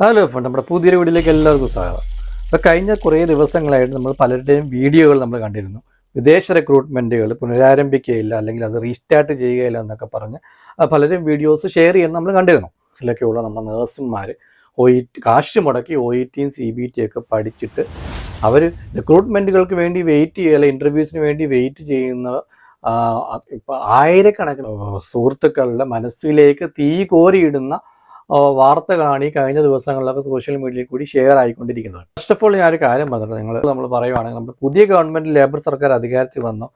Hello friend നമ്മുടെ പുതിയൊരു വീഡിയോയിലേക്ക് എല്ലാവർക്കും സ്വാഗതം. ഇപ്പോൾ കഴിഞ്ഞ കുറേ ദിവസങ്ങളായിട്ട് നമ്മൾ പലരുടെയും വീഡിയോകൾ നമ്മൾ കണ്ടിരുന്നു. വിദേശ റിക്രൂട്ട്മെന്റുകൾ പുനരാരംഭിക്കുകയില്ല അല്ലെങ്കിൽ അത് റീസ്റ്റാർട്ട് ചെയ്യുകയില്ല എന്നൊക്കെ പറഞ്ഞ് പലരും വീഡിയോസ് ഷെയർ ചെയ്യുന്ന നമ്മൾ കണ്ടിരുന്നു. ഇതിലൊക്കെയുള്ള നമ്മുടെ നേഴ്സുമാർ ഒ ഇ കാശ് മുടക്കി ഒ ഇ ടിയും സി ബി ടി ഒക്കെ പഠിച്ചിട്ട് അവർ റിക്രൂട്ട്മെന്റുകൾക്ക് വേണ്ടി വെയിറ്റ് ചെയ്യുക അല്ലെങ്കിൽ ഇന്റർവ്യൂസിന് വേണ്ടി വെയിറ്റ് ചെയ്യുന്ന ഇപ്പോൾ ആയിരക്കണക്കിന് സുഹൃത്തുക്കളുടെ മനസ്സിലേക്ക് തീ കോരിയിടുന്ന വാർത്തകളാണ് ഈ കഴിഞ്ഞ ദിവസങ്ങളിലൊക്കെ സോഷ്യൽ മീഡിയയിൽ കൂടി ഷെയർ ആയിക്കൊണ്ടിരിക്കുന്നത്. ഫസ്റ്റ് ഓഫ് ഓൾ ഞാനൊരു കാര്യം പറഞ്ഞത് നിങ്ങൾ നമ്മൾ പറയുവാണെങ്കിൽ നമ്മൾ പുതിയ ഗവൺമെന്റ് ലേബർ സർക്കാർ അധികാരത്തിൽ വന്നു.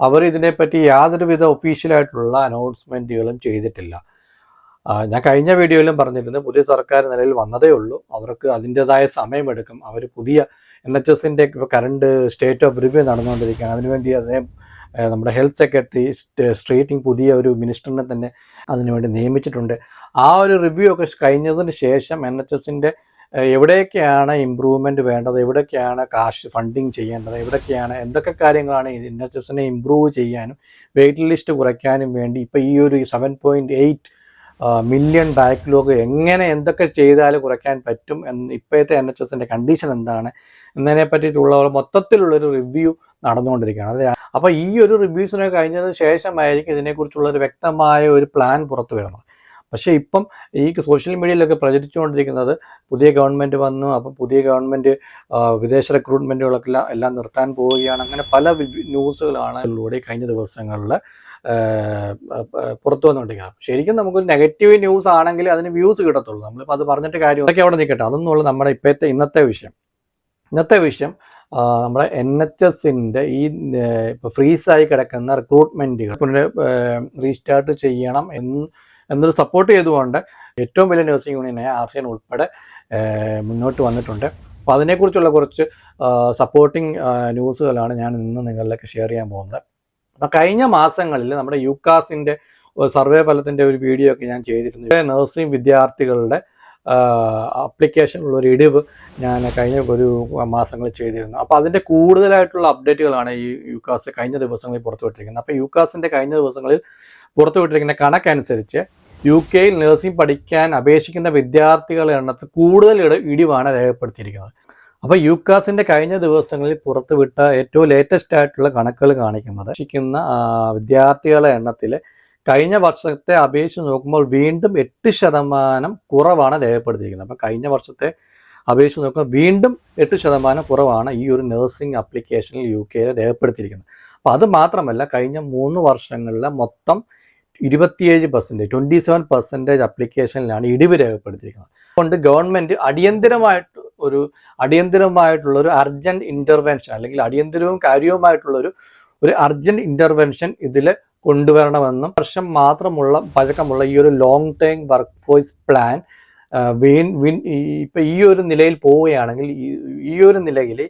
അവർ ഇതിനെപ്പറ്റി യാതൊരുവിധ ഒഫീഷ്യലായിട്ടുള്ള അനൗൺസ്മെന്റുകളും ചെയ്തിട്ടില്ല. ഞാൻ കഴിഞ്ഞ വീഡിയോയിലും പറഞ്ഞിരുന്നു പുതിയ സർക്കാർ നിലയിൽ വന്നതേ ഉള്ളൂ. അവർക്ക് അതിന്റെതായ സമയമെടുക്കും. അവർ പുതിയ എൻ എച്ച് എസിന്റെ കറണ്ട് സ്റ്റേറ്റ് ഓഫ് റിവ്യൂ നടന്നുകൊണ്ടിരിക്കുകയാണ്. അതിനുവേണ്ടി അദ്ദേഹം നമ്മുടെ ഹെൽത്ത് സെക്രട്ടറി സ്ട്രേറ്റിംഗ് പുതിയ ഒരു മിനിസ്റ്ററിനെ തന്നെ അതിനുവേണ്ടി നിയമിച്ചിട്ടുണ്ട്. ആ ഒരു റിവ്യൂ ഒക്കെ കഴിഞ്ഞതിന് ശേഷം എൻ എച്ച് എസിന്റെ എവിടെയൊക്കെയാണ് ഇമ്പ്രൂവ്മെന്റ് വേണ്ടത്? എവിടെയൊക്കെയാണ് കാശ് ഫണ്ടിങ് ചെയ്യേണ്ടത്? എവിടെയൊക്കെയാണ് എന്തൊക്കെ കാര്യങ്ങളാണ് എൻ എച്ച് എസിനെ ഇമ്പ്രൂവ് ചെയ്യാനും വെയിറ്റ് ലിസ്റ്റ് കുറയ്ക്കാനും വേണ്ടി ഇപ്പോൾ ഈ ഒരു seven point eight million backlog എങ്ങനെ എന്തൊക്കെ ചെയ്താൽ കുറയ്ക്കാൻ പറ്റും എന്ന് ഇപ്പോഴത്തെ എൻ എച്ച് എസിന്റെ കണ്ടീഷൻ എന്താണ്? എന്നതിനെ പറ്റിയിട്ടുള്ള മൊത്തത്തിലുള്ളൊരു റിവ്യൂ നടന്നുകൊണ്ടിരിക്കുകയാണ്. അതെ അപ്പോൾ ഈ ഒരു റിവ്യൂസിനെ കഴിഞ്ഞതിന് ശേഷമായിരിക്കും ഇതിനെക്കുറിച്ചുള്ള ഒരു വ്യക്തമായ ഒരു പ്ലാൻ പുറത്തു വരുന്നത്. പക്ഷേ ഇപ്പം ഈ സോഷ്യൽ മീഡിയയിലൊക്കെ പ്രചരിച്ചുകൊണ്ടിരിക്കുന്നത് പുതിയ ഗവൺമെന്റ് വന്നു അപ്പോൾ പുതിയ ഗവൺമെന്റ് വിദേശ റിക്രൂട്ട്മെന്റുകളൊക്കെ എല്ലാം നിർത്താൻ പോവുകയാണ്. അങ്ങനെ പല ന്യൂസുകളാണ് ഇതിലൂടെ കഴിഞ്ഞ ദിവസങ്ങളിൽ പുറത്തു വന്നുകൊണ്ടിരിക്കുന്നത്. ശരിക്കും നമുക്കൊരു നെഗറ്റീവ് ന്യൂസ് ആണെങ്കിൽ അതിന് വ്യൂസ് കിട്ടത്തുള്ളൂ. നമ്മളിപ്പോൾ അത് പറഞ്ഞിട്ട് കാര്യം അതൊക്കെ അവിടെ നിൽക്കട്ടെ. അതൊന്നുമുള്ള നമ്മുടെ ഇപ്പോഴത്തെ ഇന്നത്തെ വിഷയം. ഇന്നത്തെ വിഷയം നമ്മുടെ എൻ എച്ച് എസിന്റെ ഈ ഫ്രീസായി കിടക്കുന്ന റിക്രൂട്ട്മെന്റുകൾ പുനർ റീസ്റ്റാർട്ട് ചെയ്യണം എന്ന് എന്നൊരു സപ്പോർട്ട് ചെയ്തുകൊണ്ട് ഏറ്റവും വലിയ നഴ്സിംഗ് യൂണിയനായ ആർ സി എൻ ഉൾപ്പെടെ മുന്നോട്ട് വന്നിട്ടുണ്ട്. അപ്പോൾ അതിനെക്കുറിച്ചുള്ള കുറച്ച് സപ്പോർട്ടിംഗ് ന്യൂസുകളാണ് ഞാൻ ഇന്ന് നിങ്ങളിലേക്ക് ഷെയർ ചെയ്യാൻ പോകുന്നത്. അപ്പോൾ കഴിഞ്ഞ മാസങ്ങളിൽ നമ്മുടെ യുക്കാസിന്റെ സർവേ ഫലത്തിന്റെ ഒരു വീഡിയോ ഒക്കെ ഞാൻ ചെയ്തിരുന്നു. നഴ്സിംഗ് വിദ്യാർത്ഥികളുടെ അപ്ലിക്കേഷനുള്ള ഒരു ഇടിവ് ഞാൻ കഴിഞ്ഞ ഒരു മാസങ്ങളിൽ ചെയ്തിരുന്നു. അപ്പോൾ അതിന്റെ കൂടുതലായിട്ടുള്ള അപ്ഡേറ്റുകളാണ് ഈ യുക്കാസ് കഴിഞ്ഞ ദിവസങ്ങളിൽ പുറത്തുവിട്ടിരിക്കുന്നത്. അപ്പോൾ യുക്കാസിന്റെ കഴിഞ്ഞ ദിവസങ്ങളിൽ പുറത്തുവിട്ടിരിക്കുന്ന കണക്കനുസരിച്ച് യു കെയിൽ നഴ്സിംഗ് പഠിക്കാൻ അപേക്ഷിക്കുന്ന വിദ്യാർത്ഥികളുടെ എണ്ണത്തിൽ കൂടുതൽ ഇട ഇടിവാണ് രേഖപ്പെടുത്തിയിരിക്കുന്നത്. അപ്പോൾ യുക്കാസിന്റെ കഴിഞ്ഞ ദിവസങ്ങളിൽ പുറത്തുവിട്ട ഏറ്റവും ലേറ്റസ്റ്റ് ആയിട്ടുള്ള കണക്കുകൾ കാണിക്കുന്നത് ശിക്കുന്ന വിദ്യാർത്ഥികളുടെ എണ്ണത്തിൽ കഴിഞ്ഞ വർഷത്തെ അപേക്ഷിച്ച് നോക്കുമ്പോൾ വീണ്ടും എട്ട് ശതമാനം കുറവാണ് രേഖപ്പെടുത്തിയിരിക്കുന്നത്. അപ്പം കഴിഞ്ഞ വർഷത്തെ അപേക്ഷിച്ച് നോക്കുമ്പോൾ വീണ്ടും എട്ട് ശതമാനം കുറവാണ് ഈ ഒരു നഴ്സിംഗ് അപ്ലിക്കേഷനിൽ യു കെയിൽ രേഖപ്പെടുത്തിയിരിക്കുന്നത്. അപ്പോൾ അത് മാത്രമല്ല കഴിഞ്ഞ മൂന്ന് വർഷങ്ങളിലെ മൊത്തം ഇരുപത്തിയേഴ് പെർസെന്റേജ് ട്വന്റി സെവൻ പെർസെന്റേജ് അപ്ലിക്കേഷനിലാണ് ഇടിവ് രേഖപ്പെടുത്തിയിരിക്കുന്നത്. അതുകൊണ്ട് ഗവൺമെന്റ് അടിയന്തിരമായിട്ട് ഒരു അടിയന്തിരമായിട്ടുള്ള ഒരു അർജന്റ് ഇന്റർവെൻഷൻ അല്ലെങ്കിൽ അടിയന്തിരവും കാര്യവുമായിട്ടുള്ളൊരു ഒരു അർജന്റ് ഇന്റർവെൻഷൻ ഇതിൽ കൊണ്ടുവരണമെന്നും വർഷം മാത്രമുള്ള പഴക്കമുള്ള ഈ ഒരു long term work force plan വീൺ വിൻ ഇപ്പം ഈ ഒരു നിലയിൽ പോവുകയാണെങ്കിൽ ഈ- ഒരു നിലയിൽ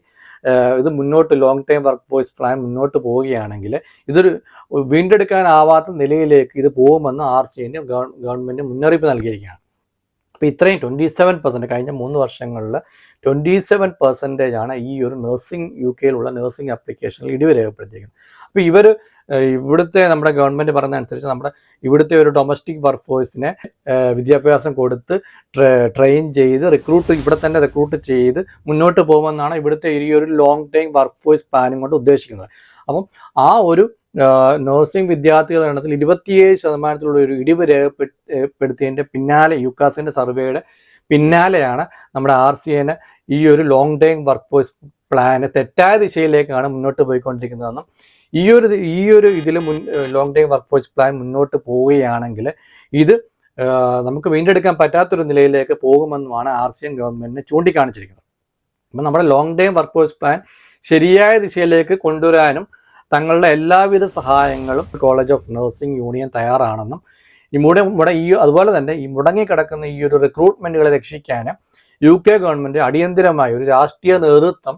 ഇത് മുന്നോട്ട് long term work force plan മുന്നോട്ട് പോവുകയാണെങ്കിൽ ഇതൊരു വീണ്ടെടുക്കാനാവാത്ത നിലയിലേക്ക് ഇത് പോകുമെന്ന് ആർ സി എന്റെ ഗവൺമെന്റ് മുന്നറിയിപ്പ് നൽകിയിരിക്കുകയാണ്. അപ്പോൾ ഇത്രയും ട്വന്റി സെവൻ പെർസെന്റ് കഴിഞ്ഞ മൂന്ന് വർഷങ്ങളിൽ ട്വന്റി സെവൻ പെർസെന്റേജ് ആണ് ഈ ഒരു നഴ്സിംഗ് യു കെയിലുള്ള നഴ്സിംഗ് ആപ്ലിക്കേഷനിൽ ഇടിവ് രേഖപ്പെടുത്തിയിരിക്കുന്നത്. അപ്പോൾ ഇവർ ഇവിടുത്തെ നമ്മുടെ ഗവൺമെന്റ് പറഞ്ഞ അനുസരിച്ച് നമ്മുടെ ഇവിടുത്തെ ഒരു ഡൊമസ്റ്റിക് വർക്ക് ഫോഴ്സിനെ വിദ്യാഭ്യാസം കൊടുത്ത് ട്രെയിൻ ചെയ്ത് റിക്രൂട്ട് ഇവിടെ തന്നെ റിക്രൂട്ട് ചെയ്ത് മുന്നോട്ട് പോകുമെന്നാണ് ഇവിടുത്തെ ഈ ഒരു long time work force planning കൊണ്ട് ഉദ്ദേശിക്കുന്നത്. അപ്പം ആ ഒരു നഴ്സിംഗ് വിദ്യാർത്ഥികളുടെ എണ്ണത്തിൽ ഇരുപത്തിയേഴ് ശതമാനത്തിലുള്ള ഒരു ഇടിവ് രേഖപ്പെടുത്തിയതിന്റെ പിന്നാലെ യുക്കാസിന്റെ സർവേയുടെ പിന്നാലെയാണ് നമ്മുടെ ആർ സി എന് ഈ ഒരു long time work force plan തെറ്റായ ദിശയിലേക്കാണ് മുന്നോട്ട് പോയിക്കൊണ്ടിരിക്കുന്നതെന്നും ഈ ഒരു ഈ ഒരു ഇതിൽ മുൻ long time work force plan മുന്നോട്ട് പോവുകയാണെങ്കിൽ ഇത് നമുക്ക് വീണ്ടെടുക്കാൻ പറ്റാത്തൊരു നിലയിലേക്ക് പോകുമെന്നുമാണ് ആർ സി എം ഗവൺമെന്റിനെ ചൂണ്ടിക്കാണിച്ചിരിക്കുന്നത്. അപ്പം നമ്മുടെ long time work force plan ശരിയായ ദിശയിലേക്ക് കൊണ്ടുവരാനും തങ്ങളുടെ എല്ലാവിധ സഹായങ്ങളും കോളേജ് ഓഫ് നഴ്സിംഗ് യൂണിയൻ തയ്യാറാണെന്നും ഈ മുട മുട ഈ അതുപോലെ തന്നെ ഈ മുടങ്ങിക്കിടക്കുന്ന ഈ ഒരു റിക്രൂട്ട്മെന്റുകളെ രക്ഷിക്കാനും യു കെ ഗവൺമെന്റ് അടിയന്തിരമായ ഒരു രാഷ്ട്രീയ നേതൃത്വം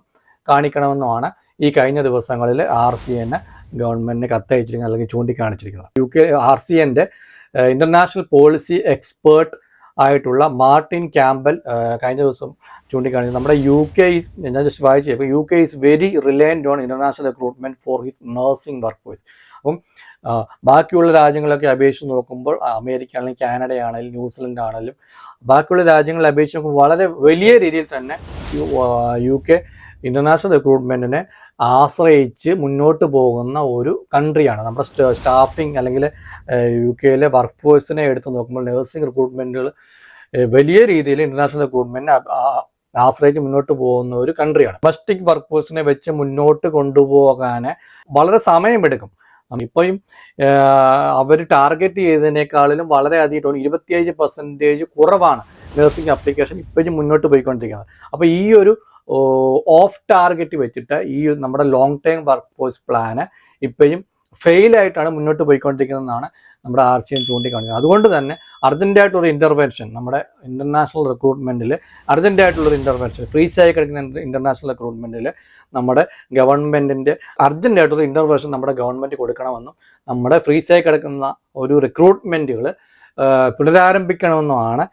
കാണിക്കണമെന്നുമാണ് ഈ കഴിഞ്ഞ ദിവസങ്ങളിൽ ആർ സി എന്നെ ഗവൺമെന്റിന് കത്തയച്ചിരിക്കുന്നത് അല്ലെങ്കിൽ ചൂണ്ടിക്കാണിച്ചിരിക്കുന്നത്. യു കെ ആർ സി എന്റെ ഇന്റർനാഷണൽ പോളിസി എക്സ്പേർട്ട് ആയിട്ടുള്ള മാർട്ടിൻ ക്യാമ്പൽ കഴിഞ്ഞ ദിവസം ചൂണ്ടിക്കാണിച്ചു നമ്മുടെ യു കെ ഈസ് ഞാൻ ജസ്റ്റ് വായിച്ചു അപ്പോൾ U K is very reliant on international recruitment for his nursing work force അപ്പം ബാക്കിയുള്ള രാജ്യങ്ങളൊക്കെ അപേക്ഷിച്ച് നോക്കുമ്പോൾ അമേരിക്ക ആണെങ്കിലും കാനഡ ആണെങ്കിലും ന്യൂസിലൻഡ് ആണെങ്കിലും ബാക്കിയുള്ള രാജ്യങ്ങളെ അപേക്ഷിച്ച് നോക്കുമ്പോൾ വളരെ വലിയ രീതിയിൽ തന്നെ യു കെ ഇന്റർനാഷണൽ റിക്രൂട്ട്മെന്റിനെ ആശ്രയിച്ച് മുന്നോട്ട് പോകുന്ന ഒരു കൺട്രിയാണ്. നമ്മുടെ സ്റ്റാഫിംഗ് അല്ലെങ്കിൽ യു കെയിലെ വർക്ക് ഫോഴ്സിനെ എടുത്ത് നോക്കുമ്പോൾ നഴ്സിംഗ് റിക്രൂട്ട്മെന്റുകൾ വലിയ രീതിയിൽ ഇന്റർനാഷണൽ റിക്രൂട്ട്മെന്റിനെ ആശ്രയിച്ച് മുന്നോട്ട് പോകുന്ന ഒരു കൺട്രിയാണ്. ഡൊമസ്റ്റിക് വർക്ക് ഫോഴ്സിനെ വെച്ച് മുന്നോട്ട് കൊണ്ടുപോകാൻ വളരെ സമയമെടുക്കും. ഇപ്പോഴും അവർ ടാർഗറ്റ് ചെയ്തതിനേക്കാളിലും വളരെയധികം ഇരുപത്തിയഞ്ച് പെർസെന്റേജ് കുറവാണ് നഴ്സിംഗ് അപ്ലിക്കേഷൻ ഇപ്പോഴും മുന്നോട്ട് പോയിക്കൊണ്ടിരിക്കുന്നത്. അപ്പോൾ ഈ ഒരു ഓഫ് ടാർഗറ്റ് വെച്ചിട്ട് ഈ നമ്മുടെ long term work force plan ഇപ്പോഴും ഫെയിൽ ആയിട്ടാണ് മുന്നോട്ട് പോയിക്കൊണ്ടിരിക്കുന്നതെന്നാണ് നമ്മുടെ ആർ സി എം ചൂണ്ടിക്കാണിക്കുന്നത്. അതുകൊണ്ട് തന്നെ അർജന്റായിട്ടുള്ള ഇന്റർവെൻഷൻ നമ്മുടെ ഇന്റർനാഷണൽ റിക്രൂട്ട്മെന്റിൽ അർജന്റായിട്ടുള്ളൊരു ഇന്റർവെൻഷൻ ഫ്രീസായി കിടക്കുന്ന ഇന്റർനാഷണൽ റിക്രൂട്ട്മെന്റിൽ നമ്മുടെ ഗവൺമെന്റിന്റെ അർജന്റായിട്ടുള്ള ഇന്റർവെൻഷൻ നമ്മുടെ ഗവൺമെന്റ് കൊടുക്കണമെന്നും നമ്മുടെ ഫ്രീസായി കിടക്കുന്ന ഒരു റിക്രൂട്ട്മെന്റുകൾ പുനരാരംഭിക്കണമെന്നുമാണ്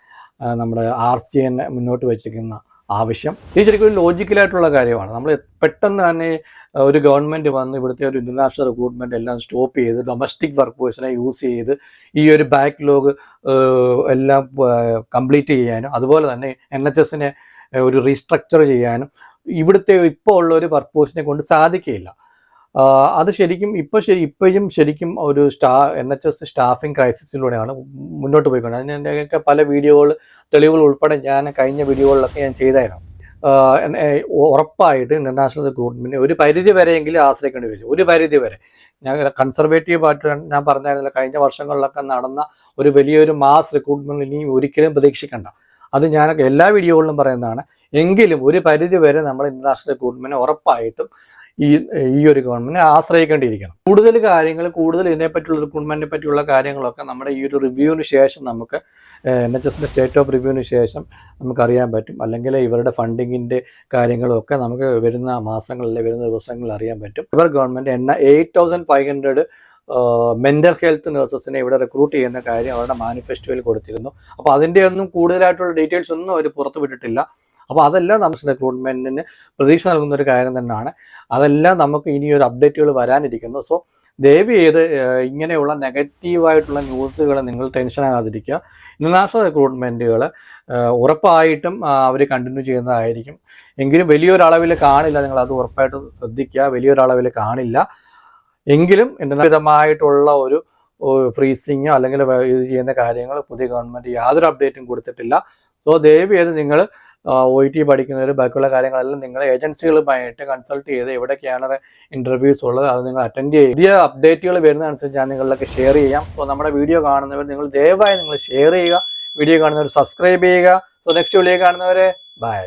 നമ്മുടെ ആർ സി എൻ മുന്നോട്ട് വെച്ചിരിക്കുന്ന ആവശ്യം. ഇത് ശരിക്കും ഒരു ലോജിക്കലായിട്ടുള്ള കാര്യമാണ്. നമ്മൾ പെട്ടെന്ന് തന്നെ ഒരു ഗവൺമെന്റ് വന്ന് ഇവിടുത്തെ ഒരു ഇന്റർനാഷണൽ റിക്രൂട്ട്മെന്റ് എല്ലാം സ്റ്റോപ്പ് ചെയ്ത് ഡൊമസ്റ്റിക് വർക്ക് ഫോഴ്സിനെ യൂസ് ചെയ്ത് ഈ ഒരു ബാക്ക്ലോഗ് എല്ലാം കംപ്ലീറ്റ് ചെയ്യാനും അതുപോലെ തന്നെ എൻ എച്ച് എസിനെ ഒരു റീസ്ട്രക്ചർ ചെയ്യാനും ഇവിടുത്തെ ഇപ്പോൾ ഉള്ള ഒരു വർക്ക് ഫോഴ്സിനെ കൊണ്ട് സാധിക്കുകയില്ല. അത് ശരിക്കും ഇപ്പോൾ ശരി ഇപ്പോഴും ശരിക്കും ഒരു സ്റ്റാ എൻ എച്ച് എസ് സ്റ്റാഫിംഗ് ക്രൈസിസിലൂടെയാണ് മുന്നോട്ട് പോയിക്കൊണ്ട്. അതിന് എന്റെയൊക്കെ പല വീഡിയോകൾ തെളിവുകൾ ഉൾപ്പെടെ ഞാൻ കഴിഞ്ഞ വീഡിയോകളിലൊക്കെ ഞാൻ ചെയ്തായിരുന്നു. ഉറപ്പായിട്ട് ഇന്റർനാഷണൽ റിക്രൂട്ട്മെന്റ് ഒരു പരിധി വരെയെങ്കിലും ആശ്രയിക്കേണ്ടി വരും. ഒരു പരിധി വരെ. ഞാൻ കൺസർവേറ്റീവ് ആയിട്ട് ഞാൻ പറഞ്ഞായിരുന്നില്ല കഴിഞ്ഞ വർഷങ്ങളിലൊക്കെ നടന്ന ഒരു വലിയൊരു മാസ് റിക്രൂട്ട്മെന്റ് ഇനി ഒരിക്കലും പ്രതീക്ഷിക്കേണ്ട. അത് ഞാനൊക്കെ എല്ലാ വീഡിയോകളിലും പറയുന്നതാണ്. എങ്കിലും ഒരു പരിധി വരെ നമ്മൾ ഇന്റർനാഷണൽ റിക്രൂട്ട്മെന്റ് ഉറപ്പായിട്ടും ഈ ഈ ഒരു ഗവൺമെന്റിനെ ആശ്രയിക്കേണ്ടിയിരിക്കണം. കൂടുതൽ കാര്യങ്ങൾ കൂടുതൽ ഇതിനെപ്പറ്റിയുള്ള റിക്രൂട്ട്മെന്റിനെ പറ്റിയുള്ള കാര്യങ്ങളൊക്കെ നമ്മുടെ ഈ ഒരു റിവ്യൂവിന് ശേഷം നമുക്ക് എൻ എച്ച് എസിന്റെ സ്റ്റേറ്റ് ഓഫ് റിവ്യൂവിന് ശേഷം നമുക്കറിയാൻ പറ്റും. അല്ലെങ്കിൽ ഇവരുടെ ഫണ്ടിങ്ങിന്റെ കാര്യങ്ങളൊക്കെ നമുക്ക് വരുന്ന മാസങ്ങളിൽ വരുന്ന ദിവസങ്ങളിൽ അറിയാൻ പറ്റും. ഇവർ ഗവൺമെന്റ് എണ്ണ eight thousand five hundred mental health നഴ്സസിനെ ഇവിടെ റിക്രൂട്ട് ചെയ്യുന്ന കാര്യം അവരുടെ മാനിഫെസ്റ്റോയിൽ കൊടുത്തിരുന്നു. അപ്പോൾ അതിന്റെ ഒന്നും കൂടുതലായിട്ടുള്ള ഡീറ്റെയിൽസ് ഒന്നും അവർ പുറത്തു വിട്ടിട്ടില്ല അപ്പോൾ അതെല്ലാം നമ്മുടെ റിക്രൂട്ട്മെന്റിന് പ്രതീക്ഷ നൽകുന്ന ഒരു കാര്യം തന്നെയാണ്. അതെല്ലാം നമുക്ക് ഇനി ഒരു അപ്ഡേറ്റുകൾ വരാനിരിക്കുന്നു. സോ ദയവ് ചെയ്ത് ഇങ്ങനെയുള്ള നെഗറ്റീവായിട്ടുള്ള ന്യൂസുകൾ നിങ്ങൾ ടെൻഷൻ ആകാതിരിക്കുക. ഇന്റർനാഷണൽ റിക്രൂട്ട്മെന്റുകൾ ഉറപ്പായിട്ടും അവർ കണ്ടിന്യൂ ചെയ്യുന്നതായിരിക്കും. എങ്കിലും വലിയൊരളവിൽ കാണില്ല. നിങ്ങൾ അത് ഉറപ്പായിട്ടും ശ്രദ്ധിക്കുക. വലിയൊരളവിൽ കാണില്ല. എങ്കിലും വിധമായിട്ടുള്ള ഒരു ഫ്രീസിങ്ങോ അല്ലെങ്കിൽ ഇത് ചെയ്യുന്ന കാര്യങ്ങൾ പുതിയ ഗവൺമെന്റ് യാതൊരു അപ്ഡേറ്റും കൊടുത്തിട്ടില്ല. സോ ദയവ് ചെയ്ത് നിങ്ങൾ ഒ ടി പഠിക്കുന്നവർ ബാക്കിയുള്ള കാര്യങ്ങളെല്ലാം നിങ്ങൾ ഏജൻസികളുമായിട്ട് കൺസൾട്ട് ചെയ്ത് എവിടെയൊക്കെയാണ് ഇന്റർവ്യൂസ് ഉള്ളത് അത് നിങ്ങൾ അറ്റൻഡ് ചെയ്യുക പുതിയ അപ്ഡേറ്റുകൾ വരുന്നതനുസരിച്ച് ഞാൻ നിങ്ങളിലൊക്കെ ഷെയർ ചെയ്യാം. സോ നമ്മുടെ വീഡിയോ കാണുന്നവർ നിങ്ങൾ ദയവായി നിങ്ങൾ ഷെയർ ചെയ്യുക. വീഡിയോ കാണുന്നവർ സബ്സ്ക്രൈബ് ചെയ്യുക. സോ നെക്സ്റ്റ് വീഡിയോ കാണുന്നവരെ ബൈ